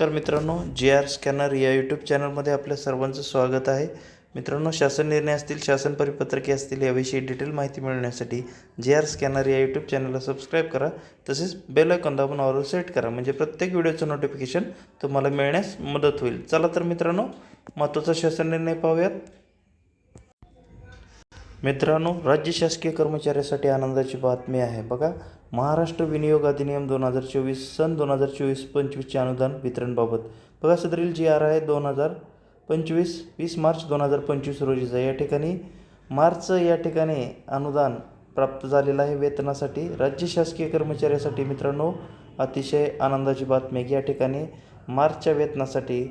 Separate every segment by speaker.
Speaker 1: नमस्कार मित्रांनो G R scanner या यूट्यूब चॅनलमध्ये आपल्या सर्वांचं स्वागत आहे. मित्रांनो शासन निर्णय असतील शासन परिपत्रके असतील याविषयी डिटेल माहिती मिळवण्यासाठी जे आर स्कॅनर या यूट्यूब चॅनलला सबस्क्राईब करा. तसेच बेल आयकॉन दाबून ऑल सेट करा. म्हणजे प्रत्येक व्हिडिओचं नोटिफिकेशन तुम्हाला मिळण्यास मदत होईल. चला तर मित्रांनो महत्त्वाचा शासन निर्णय पाहूयात. मित्रांनो राज्य शासकीय कर्मचाऱ्यासाठी आनंदाची बातमी आहे. बघा महाराष्ट्र विनियोग अधिनियम दोन हजार चोवीस सन दोन हजार चोवीस पंचवीसचे अनुदान वितरणबाबत. बघा सदरील जी आर आहे दोन हजार पंचवीस वीस मार्च दोन हजार पंचवीस रोजीचा. या ठिकाणी मार्च या ठिकाणी अनुदान प्राप्त झालेलं आहे वेतनासाठी. राज्य शासकीय कर्मचाऱ्यासाठी मित्रांनो अतिशय आनंदाची बातमी आहे. की या ठिकाणी मार्चच्या वेतनासाठी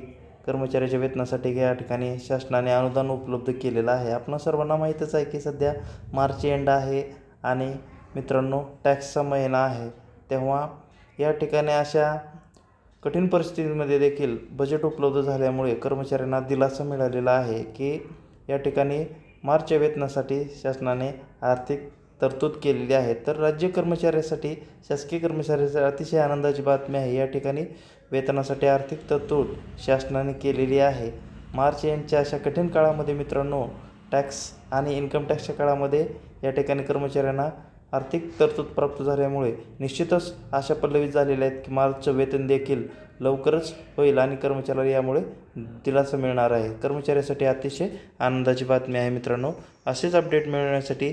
Speaker 1: कर्मचाऱ्याच्या वेतनासाठी या ठिकाणी शासनाने अनुदान उपलब्ध केलेलं आहे. आपणा सर्वांना माहीतच आहे की सध्या मार्च एंड आहे आणि मित्रांनो टॅक्सचा महिना आहे. तेव्हा या ठिकाणी अशा कठीण परिस्थितीमध्ये देखील बजेट उपलब्ध झाल्यामुळे कर्मचाऱ्यांना दिलासा मिळालेला आहे की या ठिकाणी मार्चच्या वेतनासाठी शासनाने आर्थिक तरतूद केलेली आहे. तर राज्य कर्मचाऱ्यासाठी शासकीय कर्मचाऱ्यासाठी अतिशय आनंदाची बातमी आहे. या ठिकाणी वेतनासाठी आर्थिक तरतूद शासनाने केलेली आहे. मार्च एंडच्या अशा कठीण काळामध्ये मित्रांनो टॅक्स आणि इन्कम टॅक्सच्या काळामध्ये या ठिकाणी कर्मचाऱ्यांना आर्थिक तरतूद प्राप्त झाल्यामुळे निश्चितच आशा पल्लवित झालेल्या आहेत की मार्चचं वेतन देखील लवकरच होईल आणि कर्मचाऱ्याला यामुळे दिलासा मिळणार आहे. कर्मचाऱ्यासाठी अतिशय आनंदाची बातमी आहे मित्रांनो. असेच अपडेट मिळवण्यासाठी